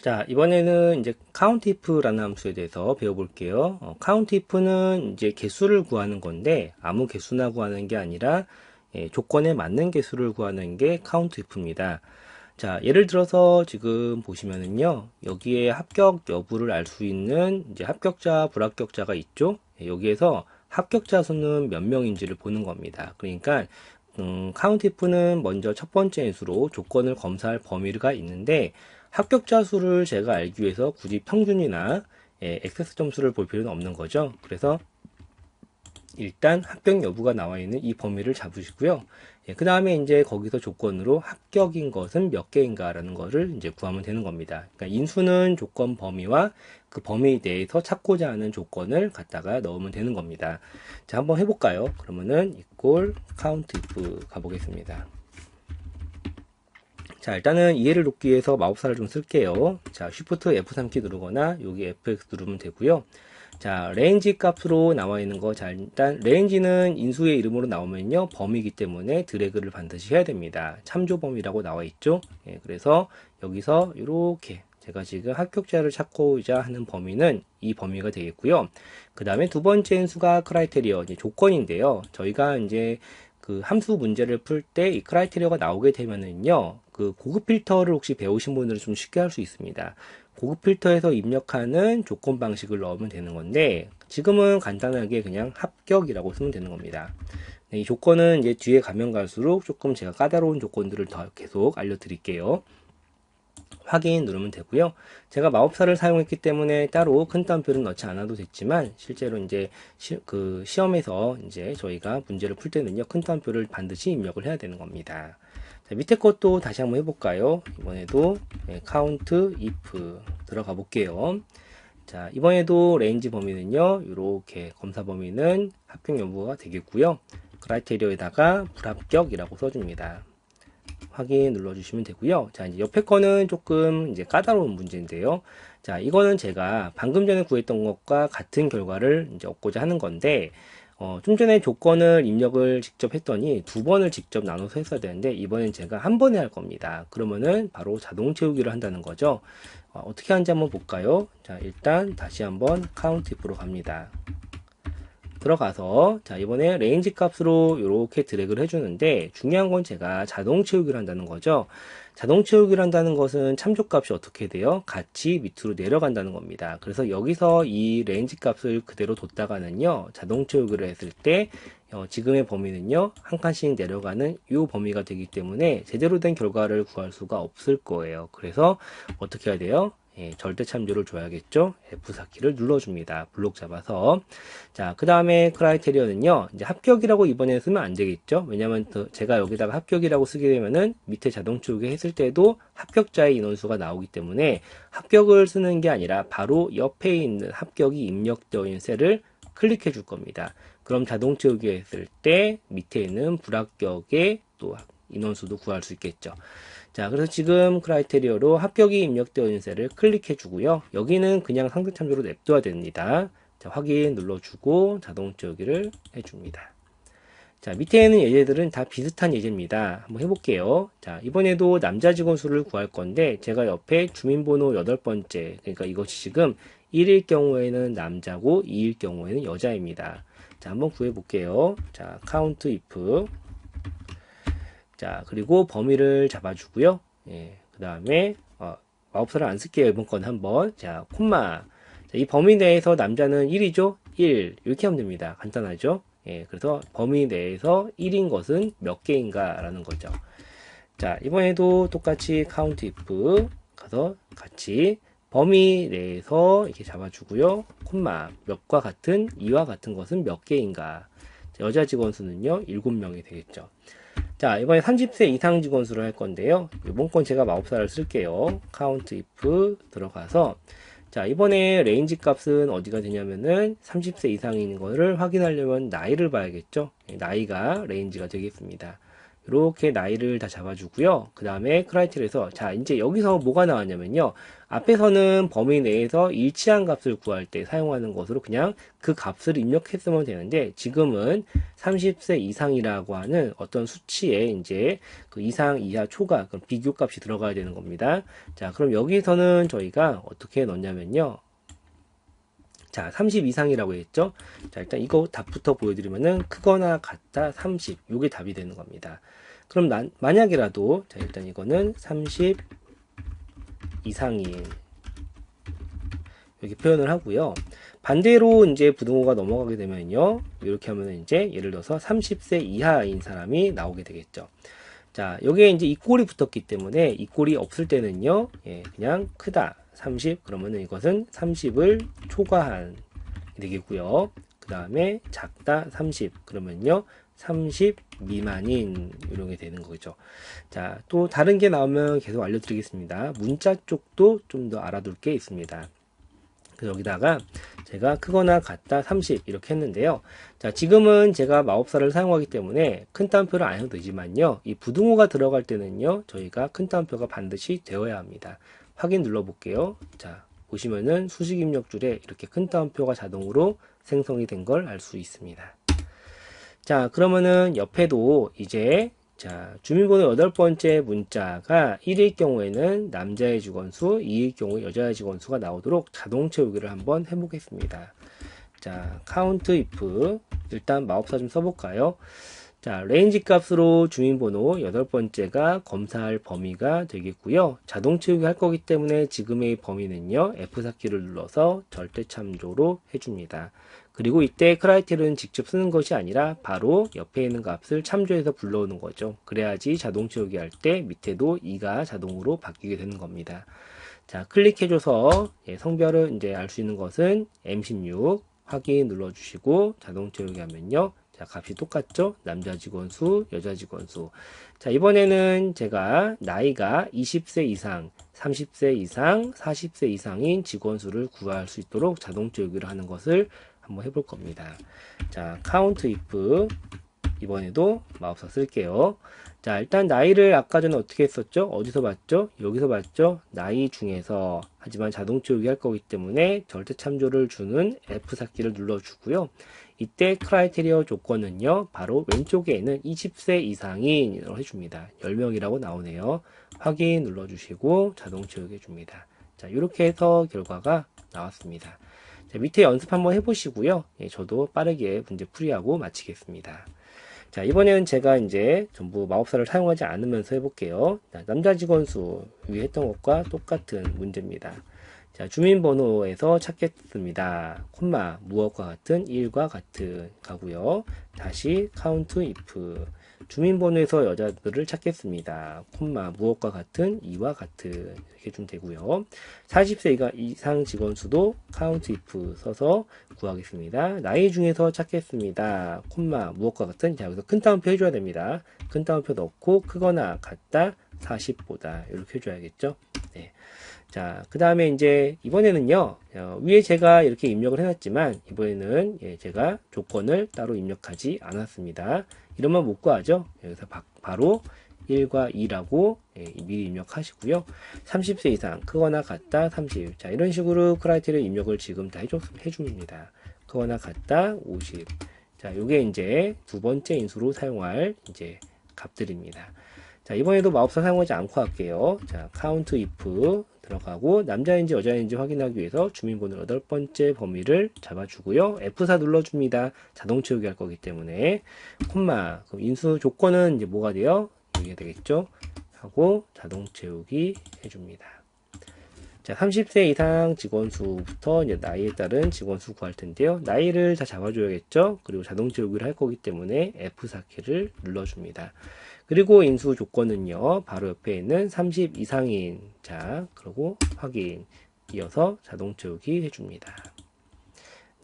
자, 이번에는 이제 countIf라는 함수에 대해서 배워볼게요. 어, countIf는 이제 개수를 구하는 건데, 아무 개수나 구하는 게 아니라, 예, 조건에 맞는 개수를 구하는 게 countIf입니다. 자, 예를 들어서 지금 보시면은요, 여기에 합격 여부를 알 수 있는 이제 합격자, 불합격자가 있죠? 예, 여기에서 합격자 수는 몇 명인지를 보는 겁니다. 그러니까, 음, countIf는 먼저 첫 번째 수로 조건을 검사할 범위가 있는데, 합격자 수를 제가 알기 위해서 굳이 평균이나 예, 액세스 점수를 볼 필요는 없는 거죠. 그래서 일단 합격 여부가 나와 있는 이 범위를 잡으시고요. 예, 그 다음에 이제 거기서 조건으로 합격인 것은 몇 개인가라는 거를 이제 구하면 되는 겁니다. 그러니까 인수는 조건 범위와 그 범위 내에서 찾고자 하는 조건을 갖다가 넣으면 되는 겁니다. 자, 한번 해볼까요? 그러면은 equal count if 가보겠습니다. 자, 일단은 이해를 돕기 위해서 마법사를 좀 쓸게요. 자, Shift F3키 누르거나 여기 FX 누르면 되고요. 자, 레인지 값으로 나와 있는 거. 자, 일단 레인지는 인수의 이름으로 나오면요. 범위이기 때문에 드래그를 반드시 해야 됩니다. 참조 범위라고 나와 있죠. 예, 그래서 여기서 이렇게 제가 지금 합격자를 찾고자 하는 범위는 이 범위가 되겠고요. 그 다음에 두 번째 인수가 크라이테리어, 조건인데요. 저희가 이제 그 함수 문제를 풀 때 이 크라이테리어가 나오게 되면은요. 그 고급 필터를 혹시 배우신 분들은 좀 쉽게 할 수 있습니다. 고급 필터에서 입력하는 조건 방식을 넣으면 되는 건데 지금은 간단하게 그냥 합격이라고 쓰면 되는 겁니다. 네, 이 조건은 이제 뒤에 가면 갈수록 조금 제가 까다로운 조건들을 더 계속 알려드릴게요. 확인 누르면 되고요. 제가 마법사를 사용했기 때문에 따로 큰 따옴표를 넣지 않아도 됐지만 실제로 이제 시, 그 시험에서 이제 저희가 문제를 풀 때는요 큰 따옴표를 반드시 입력을 해야 되는 겁니다. 자, 밑에 것도 다시 한번 해볼까요? 이번에도 네, count if 들어가 볼게요. 자, 이번에도 레인지 범위는요, 이렇게 검사 범위는 합격 여부가 되겠고요. 크라이테리어에다가 불합격이라고 써줍니다. 확인 눌러주시면 되고요. 자, 이제 옆에 거는 조금 이제 까다로운 문제인데요. 자, 이거는 제가 방금 전에 구했던 것과 같은 결과를 이제 얻고자 하는 건데, 어, 좀 전에 조건을 입력을 직접 했더니 두 번을 직접 나눠서 했어야 되는데 이번엔 제가 한 번에 할 겁니다. 그러면은 바로 자동 채우기를 한다는 거죠. 어, 떻게 하는지 한번 볼까요? 자, 일단 다시 한번 카운트 if로 갑니다. 들어가서 자 이번에 레인지 값으로 이렇게 드래그를 해주는데 중요한 건 제가 자동 채우기를 한다는 거죠. 자동 채우기를 한다는 것은 참조 값이 어떻게 돼요? 같이 밑으로 내려간다는 겁니다. 그래서 여기서 이 레인지 값을 그대로 뒀다가는요, 자동 채우기를 했을 때 어, 지금의 범위는요, 한 칸씩 내려가는 이 범위가 되기 때문에 제대로 된 결과를 구할 수가 없을 거예요. 그래서 어떻게 해야 돼요? 예, 절대 참조를 줘야겠죠. F4키를 눌러줍니다. 블록 잡아서. 자, 그 다음에 크라이테리어는요, 이제 합격이라고 이번에 쓰면 안 되겠죠. 왜냐면 제가 여기다가 합격이라고 쓰게 되면은 밑에 자동 채우기 했을 때도 합격자의 인원수가 나오기 때문에 합격을 쓰는 게 아니라 바로 옆에 있는 합격이 입력되어 있는 셀을 클릭해 줄 겁니다. 그럼 자동 채우기 했을 때 밑에 있는 불합격의 또 인원수도 구할 수 있겠죠. 자, 그래서 지금 크라이테리어로 합격이 입력되어 있는 셀을 클릭해 주고요. 여기는 그냥 상대 참조로 냅둬야 됩니다. 자, 확인 눌러주고 자동 채우기를 해줍니다. 자, 밑에 있는 예제들은 다 비슷한 예제입니다. 한번 해볼게요. 자, 이번에도 남자 직원 수를 구할 건데, 제가 옆에 주민번호 여덟 번째, 그러니까 이것이 지금 1일 경우에는 남자고 2일 경우에는 여자입니다. 자, 한번 구해볼게요. 자, count if 자, 그리고 범위를 잡아주고요. 예, 그 다음에, 어, 마법사를 안 쓸게요. 이번 건 한번. 자, 콤마. 자, 이 범위 내에서 남자는 1이죠? 1. 이렇게 하면 됩니다. 간단하죠? 예, 그래서 범위 내에서 1인 것은 몇 개인가 라는 거죠. 자, 이번에도 똑같이 count if 가서 같이 범위 내에서 이렇게 잡아주고요. 콤마. 몇과 같은, 이와 같은 것은 몇 개인가. 여자 직원 수는요, 7명이 되겠죠. 자, 이번에 30세 이상 직원 수를 할 건데요. 이번 건 제가 마법사를 쓸게요. count if 들어가서 자, 이번에 레인지 값은 어디가 되냐면은 30세 이상인 거를 확인하려면 나이를 봐야겠죠. 네, 나이가 레인지가 되겠습니다. 이렇게 나이를 다 잡아주고요. 그 다음에 크라이테리에서 자 이제 여기서 뭐가 나왔냐면요. 앞에서는 범위 내에서 일치한 값을 구할 때 사용하는 것으로 그냥 그 값을 입력했으면 되는데 지금은 30세 이상이라고 하는 어떤 수치에 이제 그 이상 이하 초과 그럼 비교 값이 들어가야 되는 겁니다. 자 그럼 여기서는 저희가 어떻게 넣냐면요. 자, 30 이상이라고 했죠? 자, 일단 이거 답부터 보여드리면은 크거나 같다 30. 요게 답이 되는 겁니다. 그럼 난, 만약이라도, 자, 일단 이거는 30 이상인. 이렇게 표현을 하고요. 반대로 이제 부등호가 넘어가게 되면요. 이렇게 하면 이제 예를 들어서 30세 이하인 사람이 나오게 되겠죠. 자, 여기에 이제 이 꼴이 붙었기 때문에 이 꼴이 없을 때는요. 예, 그냥 크다. 30 그러면은 이것은 30을 초과한 되겠고요. 그 다음에 작다 30 그러면요 30 미만인 이런 게 되는 거죠. 자, 또 다른 게 나오면 계속 알려드리겠습니다. 문자 쪽도 좀 더 알아둘 게 있습니다. 여기다가 제가 크거나 같다 30 이렇게 했는데요. 자, 지금은 제가 마법사를 사용하기 때문에 큰 따옴표를 안 해도 되지만요. 이 부등호가 들어갈 때는요. 저희가 큰 따옴표가 반드시 되어야 합니다. 확인 눌러 볼게요. 자, 보시면은 수식 입력 줄에 이렇게 큰 따옴표가 자동으로 생성이 된 걸 알 수 있습니다. 자, 그러면은 옆에도 이제 자, 주민번호 여덟 번째 문자가 1일 경우에는 남자의 직원수, 2일 경우 여자의 직원수가 나오도록 자동 채우기를 한번 해보겠습니다. 자, count if 일단 마법사 좀 써볼까요? 자, 레인지 값으로 주민번호 여덟 번째가 검사할 범위가 되겠고요. 자동 채우기 할 거기 때문에 지금의 범위는요. F4키를 눌러서 절대 참조로 해줍니다. 그리고 이때 크라이테리는 직접 쓰는 것이 아니라 바로 옆에 있는 값을 참조해서 불러오는 거죠. 그래야지 자동 채우기 할 때 밑에도 2가 자동으로 바뀌게 되는 겁니다. 자, 클릭해줘서 예, 성별을 이제 알 수 있는 것은 M16 확인 눌러주시고 자동 채우기 하면요. 자, 값이 똑같죠? 남자 직원 수, 여자 직원 수. 자, 이번에는 제가 나이가 20세 이상, 30세 이상, 40세 이상인 직원 수를 구할 수 있도록 자동 채우기를 하는 것을 한번 해볼 겁니다. 자, count if 이번에도 마법사 쓸게요. 자, 일단 나이를 아까 전에 어떻게 했었죠? 어디서 봤죠? 여기서 봤죠? 나이 중에서 하지만 자동 채우기 할 거기 때문에 절대 참조를 주는 F4키를 눌러주고요. 이때 크라이테리어 조건은요, 바로 왼쪽에 있는 20세 이상인으로 해줍니다. 10명이라고 나오네요. 확인 눌러주시고 자동 채우게 해줍니다. 자, 이렇게 해서 결과가 나왔습니다. 자, 밑에 연습 한번 해보시고요. 예, 저도 빠르게 문제 풀이하고 마치겠습니다. 자, 이번에는 제가 이제 전부 마법사를 사용하지 않으면서 해볼게요. 자, 남자 직원 수 위에 했던 것과 똑같은 문제입니다. 자, 주민번호에서 찾겠습니다. 콤마, 무엇과 같은, 1과 같은 가고요. 다시 count if. 주민번호에서 여자들을 찾겠습니다. 콤마, 무엇과 같은, 2와 같은. 이렇게 좀 되고요. 40세 이상 직원 수도 count if 써서 구하겠습니다. 나이 중에서 찾겠습니다. 콤마, 무엇과 같은. 자, 여기서 큰 따옴표 해줘야 됩니다. 큰 따옴표 넣고, 크거나 같다, 40보다. 이렇게 해줘야겠죠. 네. 자, 그 다음에 이제 이번에는요, 어, 위에 제가 이렇게 입력을 해놨지만, 이번에는 예, 제가 조건을 따로 입력하지 않았습니다. 이러면 못 구하죠? 여기서 바, 로 1과 2라고 예, 미리 입력하시고요. 30세 이상, 크거나 같다, 30. 자, 이런 식으로 크라이테리아 입력을 지금 다 해줬, 해줍니다. 크거나 같다, 50. 자, 요게 이제 두 번째 인수로 사용할 이제 값들입니다. 자, 이번에도 마법사 사용하지 않고 할게요. 자, count 들어가고 남자인지 여자인지 확인하기 위해서 주민번호 여덟 번째 범위를 잡아주고요. F4 눌러줍니다. 자동 채우기 할 거기 때문에 콤마 그럼 인수 조건은 이제 뭐가 돼요? 여기가 되겠죠? 하고 자동 채우기 해줍니다. 자, 30세 이상 직원 수부터 이제 나이에 따른 직원 수 구할 텐데요. 나이를 다 잡아줘야겠죠? 그리고 자동 채우기를 할 거기 때문에 F4키를 눌러줍니다. 그리고 인수 조건은요, 바로 옆에 있는 30 이상인, 자, 그리고 확인, 이어서 자동 채우기 해줍니다.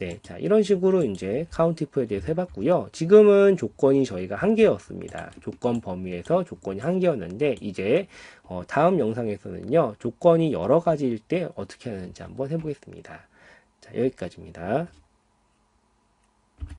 네, 자, 이런 식으로 이제 카운티프에 대해서 해봤고요. 지금은 조건이 저희가 한 개였습니다. 조건 범위에서 조건이 한 개였는데, 이제, 어, 다음 영상에서는요, 조건이 여러 가지일 때 어떻게 하는지 한번 해보겠습니다. 자, 여기까지입니다.